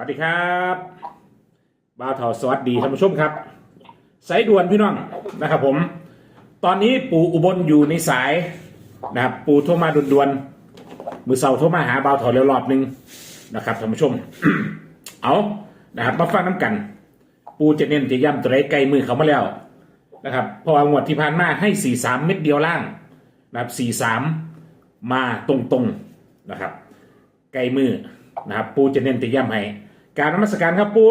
วัสดีครับบ่าวเถาสวัสดีท่านผู้ชมครับ สายด่วนพี่น้องนะครับผม ตอนนี้ปู่อุบลอยู่ในสายนะครับ ปู่โทรมาด่วนๆมือเสาโทรมาหาบ่าวเถาแล้วรอบหนึ่งนะครับท่านผู้ชม เอานะครับมาฟังน้ำกัน ปู่จะเน้นจะย้ำตัวไรไกลมือเขามาแล้วนะครับพราะว่างวดที่ผ่านมาให้สี่สามเม็ดเดียวล่างนะครับสี่สามมาตรงๆนะครับ ไกลมือนะครับ ปูจะเน้นจะย้ำให้ การนมัสการครับปู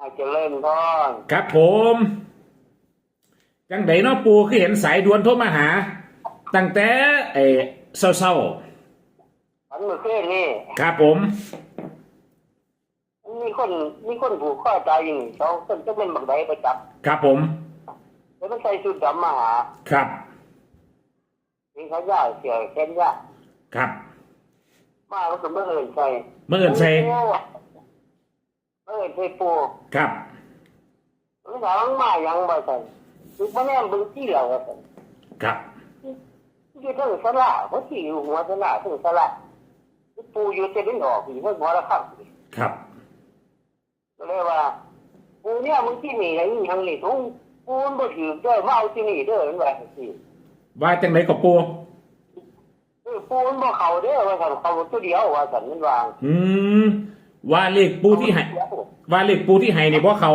อาจจะเล่นพอนครับผมจังไดเนาะปูคือเห็นสายด่วนโทรมาหา ตั้งแต่เออเศร้ามันเมื่อคืนนี่ๆครับผมมีคนมีคนผูกข้อตายอยู่นี่เขาคนจะเป็นบักไดไปจับครับผมแล้วมันใส่ชุดดำมาหาครับมีเขาย่าเสียแค้นย่าครับมาเขาก็เมื่อเอินใส่เมื่อเอินใส่เมื่อ เอินใส่ปูครับมันถามว่ามายังบ่ใส่คือมาแนมเบึงที่เราว่าใส่ครับอยู่ทั้งสลาเพราะที่อยู่หัวสลาทั้งสลาคือปูอยู่จะเป็นออกอยู่เพิ่งหัวละข้างครับก็เลยว่าปูเนี่ยมึงที่นี่ไอ้นี่ทางนี่ทุงปูมันบ่ถือเด้อมาเอาที่นี่เด้อมันว่าจังซี่ว่าจังไดกับปูเออปูมันบ่เข้าเด้อว่าซั่นเขาตัวเดียวว่าซั่นมันวางอืมว่าเลขปูที่ให้ ว่าเลขปูที่ให้นี่บ่เขา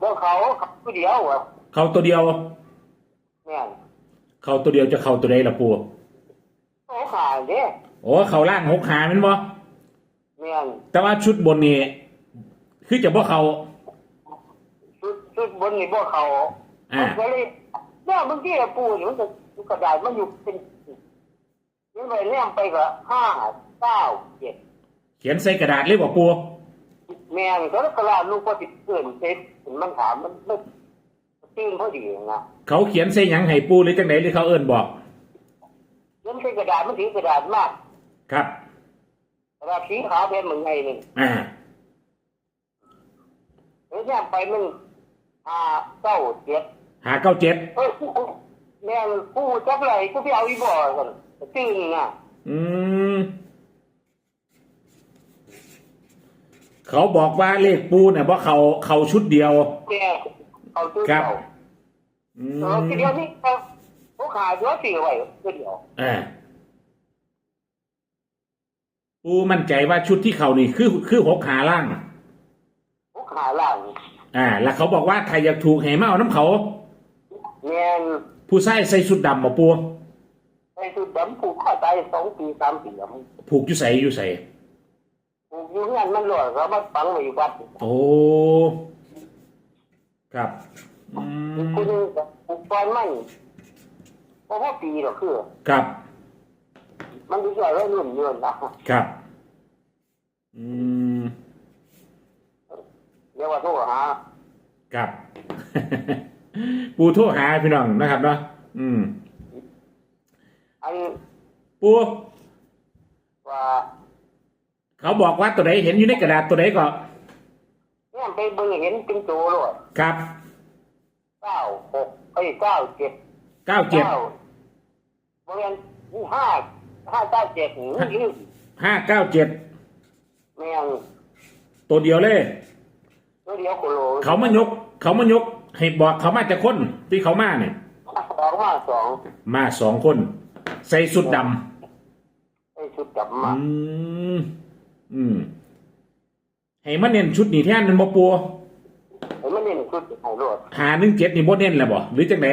แล้วเขาเขาตัวเดียวว่าเขาตัวเดียว แม่นเขาตัวเดียวจะเขาตัวใดล่ะปูเขาขาดเด้โอ้เขาล่างหกหาแมันบ่แม่นแต่ว่าชุดบนนี่คือจะบ่เขาชุดชุดบนนี่บ่เข้าอ่าก็เลยเนี่ยบางทีปูนี่มันจะกระดาษมันอยู่เป็นนี่ไปแนมไปก็ห้าเก้าเจ็ดเขียนใส่กระดาษเลยบ่ปู แม่นเขาก็ลาลูกก็ติดเกินเซ็ตมันถามมันมันตื่นพอดีนะเขาเขียนใส่หยังให้ปูหรือจังไดหรือเขาเอิ้นบอกเล่นใส่กระดาษมันถือกระดาษมากครับกระดาษสีขาวเป็นเหมือนไงนี่อ่าแล้วเนี่ยไปมันห้าเก้าเจ็ดหาเก้าเจ็ดเอ้ยกูแม่งกูจับอะไรกูไปเอาอีบ่อกันตื่นน่ะอืม เขาบอกว่าเลขปูเนี่ยว่าเขาเขาชุดเดียว แม่เอาตื่นครับเอาอืเออมทีเดียวนี่เขาเขาขายเยอะสี่ไว้ทีเดียวอ่าปูมั่นใจว่าชุดที่เขานี่คือคือหกขาล่างเขาขายล่างอ่า แล้วเขาบอกว่าใครอยากถูกเหมาเอาน้ำเขา แม่งผู้ใส่ใส่ชุดดำบ่ปูไอ้สุดดำผูกข้อตายสองปีสามปีแล้วมันผูกอยู่ใส่อยู่ใส่ ผูกอยู่งานมันหลอดเขามาฝังไว้อยู่วัดโอ้ครับอืมคุณผูกตอนมันเพราะว่าปีหรอกคือ ครับมันดีกว่าเรื่องนุ่นเงินนะครับอืมเรียกว่าโทษหาครับ ปูโทรหาพี่น้องนะครับเนาะอืม อันปูว่า เขาบอกว่าตัวไหนเห็นอยู่ในกระดาษตัวไหนก็เนี่ยไปเบิ่งเห็นเป็นโจเลยครับเก้าหกไอ้ยเก้าเจ็ดเก้าเจ็ดบริเวณห้าห้าเก้าเจ็ดนี่ยืดห้าเก้าเจ็ดแม่งตัวเดียวเลยตัวเดียวโคโลเขามายก เขามายก ให้บอกเขามาจากคนที่เขามาเนี่ยสองห้าสองมาสองคน ใส่สุดดไอ้ชุดจับำมา อืมอืมให้มาเน้นชุดนี้แทนมันบ่ปูไอ้มันนี่ชุดไอ้รถหาหนึ่งเจ็ดนี่บ่เน้นแล้วบ่หรือจังไหน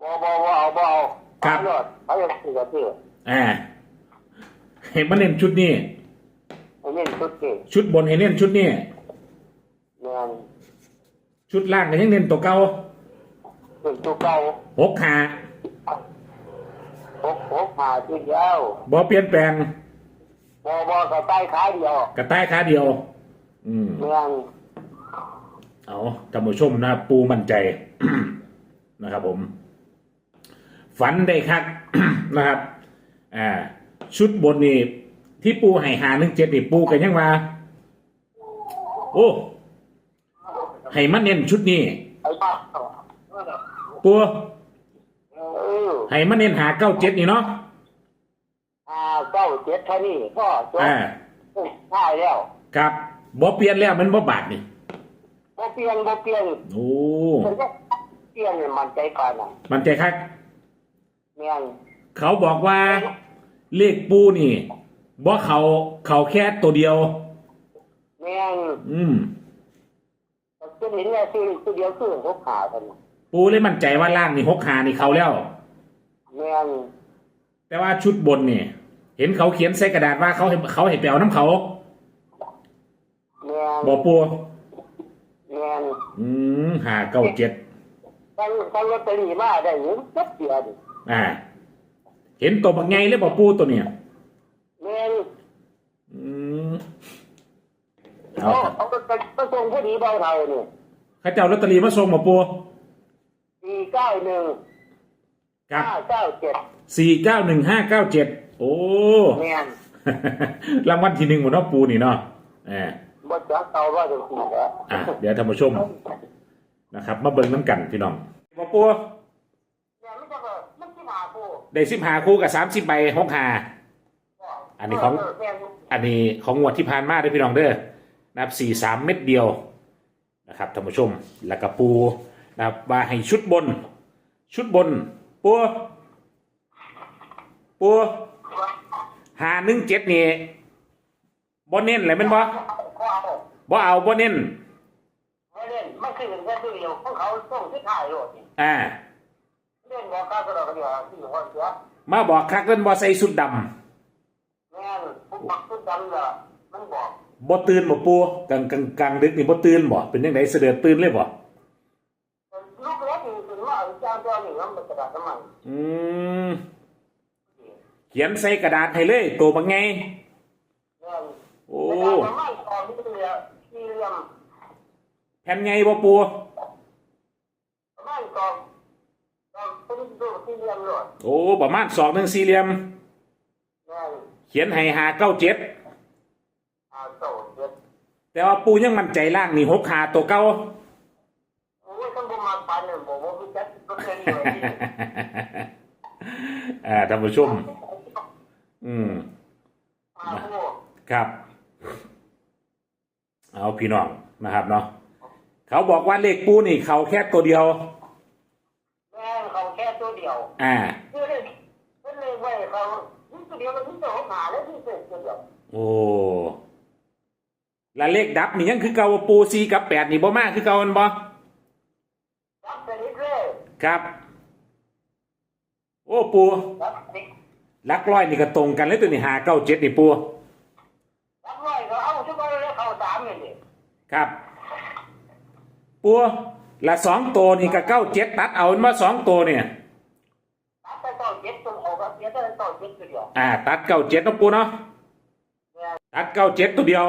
บอบอบเอาบอเอาครับรถเขาจะซื้อก็ซื้ออ่าให้มาเน้นชุดนี้ไอ้นี่ชุดเก่งชุดบนให้เน้นชุดนี้แม่งชุดล่างก็ยังเน้นตัวเก่าเป็นตัวเก่าหกหาหกหกหาชุดยาวบ่เปลี่ยนแปลง บอบอกระใต้ขาเดียวกระต่ายขาเดียว อืมแม่งเอาท่านผู้ชมนะปูมั่นใจ นะครับผม ฝันได้ครับนะครับ อ่า ชุดบนนี่ที่ปูให้หาหนึ่งเจ็ดนี่ปูกันยังมาโอ้ให้มันเน้นชุดนี้ ไอ้บ้าปูเออให้มันเน้นหาเก้าเจ็ดนี่เนาะห้า เก้าเจ็ดเท่านี้ก็จบอ่าบท้ายแล้วครับบ่เปลี่ยนแล้วมันบ่บาทนี่บ่เปลี่ยนบ่เปลี่ยนโอ้มันก็เปลี่ยนเนี่ยมันใจปานนั้นมันใจคักแม่นเขาบอกว่าเลขปูนี่บ่เขาเขาแค่ตัวเดียวแม่นอืมจะเห็นเนี่ยคือตัวเดียวคือพวกขากันปูเลยมั่นใจว่าล่างนี่หกหานี่เขาแล้วแม่นแต่ว่าชุดบนนี่ เห็นเขาเขียนใส่กระดาษว่าเขาให้เขาให้ไปเอาน้ำเขาแม่นบอกปูแม่นอืมหาเก้าเจ็ดตั้งตั้งลอตเตอรี่มาได้เงินจับเดียวดิอ่า เห็นตัวบักไงเลยบอกปูตัวเนี่ย แม่นอืมเอาเอาครับเอาไปไปส่งพอดีเบาเท่านี่เข้าเจ้าลอตเตอรี่มาส่งบอกปูสี่เก้าหนึ่ง ครับห้าเก้าเจ็ดสี่เก้าหนึ่งห้าเก้าเจ็ดโอ้ แม่นรางวัลที่หนึ่งหมดเนาะปูนี่เนาะแหมบ่จักเตาว่าจะสี่เหรออะเดี๋ยวท่านผู้ชมนะครับ มาเบิ่งน้ำกันพี่น้องบอกปูเนี่ยมันจะเกิดมันที่หาผู้ได้สิบหาคู่กับสามสิบใบหกหา อันนี้ของ แม่นอันนี้ของงวดที่ผ่านมาเด้อพี่น้องเด้อนะครับสี่สามเม็ดเดียวนะครับท่านผู้ชมแล้วก็ปูนะครับว่าให้ชุดบน ชุดบน ปูปูหาหนึ่งเจ็ดนี่บ่เน้นเลยมันบ่ก็เอาบ่เอาบ่เน้นไม่เล่นไม่คือเป็นแค่ตัวเดียวพวกเขาส่งที่ถ่ายโลดนี่อ่าเล่นบอกข้ากระดอกกระเดียวที่หัวเสือมาบอกคักเล่นบ่ใส่สุดดแม่นพวกมักทุกจำเลยมันบอกบ่ตื่นบ่ปูกลางกลางกลางดึกนี่บ่ตื่นบ่เป็นยังไงเสด็จตื่นเลยบ่ อืมเขียนใส่กระดาษให้เลยตัวบังไงโอ้กระดาษน้ำมันก่อนที่จะเหลือสี่เหลี่ยมแผ่นไงบ่ปูน้ำมันกอนก่อนเป็นดูสี่เรียมโลดโอ้ประมาณสองหนึ่งสี่เหลี่ยม เขียนให้หาเก้าเจ็ดอ่าโตเด็ดแต่ว่าปูยังมั่นใจล่างนี่หกหาตัวเก้า อยู่ที่อ่าท่านผู้ชม อืมมาผู้ครับ เอาพี่น้องนะครับเนาะ เขาบอกว่าเลขปูนี่เขาแค่ตัวเดียว แม่นเขาแค่ตัวเดียว อ่าคือเลยเป็นเลยไว้เขานี่ตัวเดียวมันที่โตหาแล้วที่เสร็จตัวเดียว โอ้และเลขดับนี่ยังคือเก่าปูซีกับแปดนี่บ่มากคือเก่ามันบ่รับไปนิดเลย ครับ โอ้ปูรับนิดลักร้อยนี่ก็ตรงกันเลยตัวนี่หาเก้าเจ็ดนี่ปูรับไว้ก็เอาทุกคนเลยเขาสามเลยดิครับ ปูละสองตัวนี่กับเก้าเจ็ดตัดเอามาสองตัวเนี่ยรับไปต่อเจ็ดตัวออกก็เสียได้ต่อเจ็ดตัวเดียวอ่า ตัดเก้าเจ็ดนะปูเนาะแม่นตัดเก้าเจ็ดตัวเดียว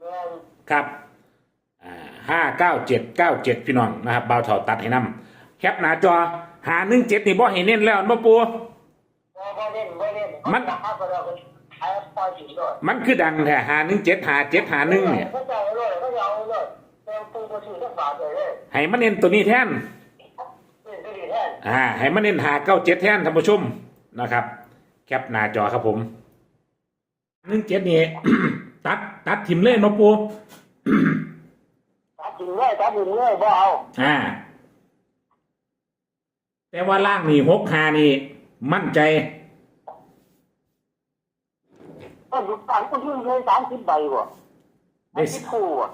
แม่นครับอ่าห้าเก้าเจ็ดเก้าเจ็ดพี่น้องนะครับเบาเถาตัดให้นำ แคปหน้าจอหาหนึ่งเจ็ดนี่บ่ให้เน้นแล้วมาปูพอพอเล่นไม่เล่นมันราคาก็เราก็ใช้ปล่อยถึงด้วยมันคือดังแท้หาหนึ่งเจ็ดหาเจ็ดหาหนึ่งเนี่ยเขาจะเอาเลยเขาจะเอาเลยเต็มปูมาถือทั้งบาทเลยเลยให้มันเน้นตัวนี้แทนเป็นตัวดีแทนอ่าให้มันเน้นหาเก้าเจ็ดแทนท่านผู้ชมนะครับ แคปหน้าจอครับผมหนึ่งเจ็ดนี่ตัดตัดทิมเล่นมาปูตัดถึงเลยตัดถึงเลยบ่เอาอ่า แต่ว่าล่างนี่หกหานี่ มั่นใจก็อยู่ต่างคนที่เลยสามสิบใบว่ะได้ได้สิบคู่อะ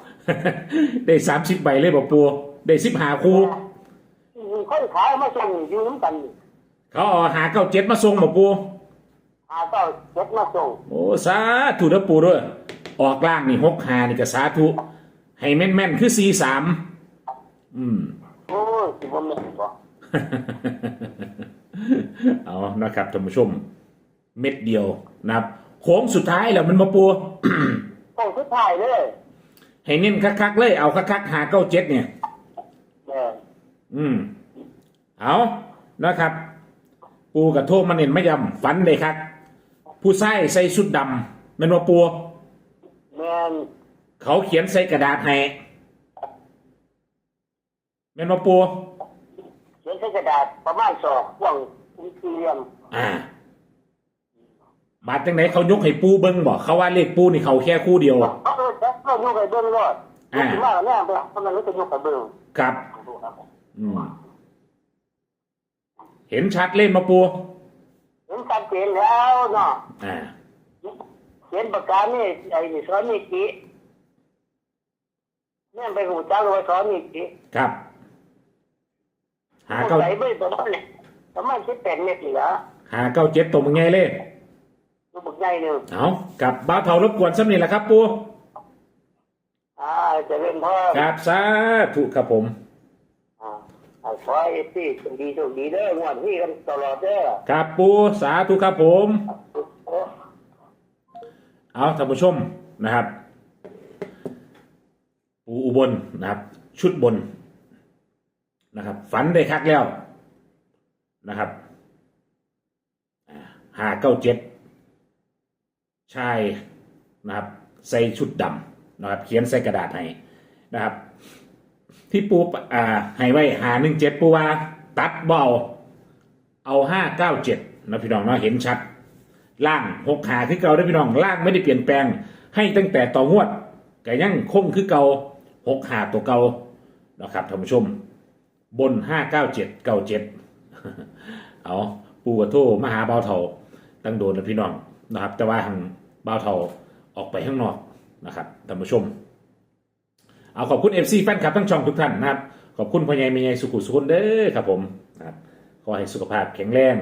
ได้สามสิบใบเลยบอกปูได้สิบหาคู่คนขายมาส่งอยู่น้ำกัน เขาเอาหาเก้าเจ็ดมาส่งบอกปูหาเจ้าเจ็ดมาส่งโอ้สาธุเด้อปูด้วยออกล่างนี่หกหานี่ก็สาธุให้แม่นๆคือสี่สามอืมโอ้ยสิบ่แม่นบ่ เอานะครับท่านผู้ชม เม็ดเดียวนะครับโค้งสุดท้ายแล้วมันมาปูต้องสุดท้ายเลยให้เน้นคักๆเลย เอาคักๆหาเก้าเจ็ดเนี่ย แม่นอืม เอานะครับ ปูกับโทษมาเน้นไม่ยำฝันเลยครับ ผู้ใส่ใส่ชุดดำแมันว่าปู แม่นเขาเขียนใส่กระดาษให้แมันว่าปู เขียนใส่กระดาษประมาณสองกว้างสี่เหลี่ยมอ่าบาดจังไหนเขายกให้ปูเบิ้งบอกเขาว่าเลขปูนี่เขาแค่คู่เดียวเออแต่ก็ยกไปเบิ้งรอดอ่าถึงว่าเนี่ยไปทำไมไม่จะยกไปเบิ้งครับอืมเห็นชัดเล่นมาปูเห็นชัดเจนแล้วเนาะอ่า เขียนประกาศนี่ไอ้นี่สอนนี่กี่เนี่ยไปหูจ้าเลยสอนนี่กี่ครับ หาเก้าใส่ไม่ประมาณเนี่ยประมาณสิบแปดเมตรเหลือหาเก้าเจ็ดตรงมึงไงเล่ลูกบักใหญ่หนึ่งเอากับบ้าวเทารบกวนสักนิดแหละครับปูอ่าจะเล่นพ่อครับสาธุครับผมอ่าอ่าขอให้ที่โชคดีโชคดีเด้องวดที่กันตลอดเด้อครับปูสาธุครับผมโอ้เอาท่านผู้ชมนะครับ ปูอุบลนะครับ ชุดบน นะครับ ฝันได้คักแล้วนะครับหาเก้าเจ็ดชายนะครับ ใส่ชุดดำนะครับ เขียนใส่กระดาษให้นะครับ ที่ปูอ่าให้ไว้หาหนึ่งเจ็ดปูว่า ตัดเบาเอาห้าเก้าเจ็ดนะพี่น้องเนาะเห็นชัด ล่างหกขาคือเก่าได้พี่น้องล่างไม่ได้เปลี่ยนแปลง ให้ตั้งแต่ต่องวดก็ยังคงคือเก่าหกขาตัวเก่านะครับท่านผู้ชม บนห้าเก้าเจ็ดเก้าเจ็ดเอาปูกระโทมหาเบาเทาตั้งโดนนะพี่น้องนะครับ แต่ว่าทางเบาเทาออกไปข้างนอกนะครับท่านผู้ชม เอาขอบคุณเอฟซีแฟนคลับทั้งช่องทุกท่านนะครับ ขอบคุณพ่อใหญ่แม่ใหญ่สุขุสุขนเด้อครับผมนะครับขอให้สุขภาพแข็งแรง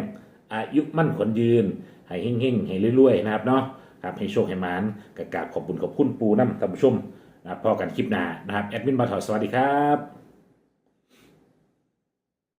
อายุมั่นขนยืน ให้เฮงๆให้รวยๆนะครับเนาะครับให้โชคให้หมานกกาบขอบคุณขอบคุณปูน้ำท่านผู้ชมนะครับพอกันคลิปหน้านะครับแอดมินบาทอสวัสดีครับ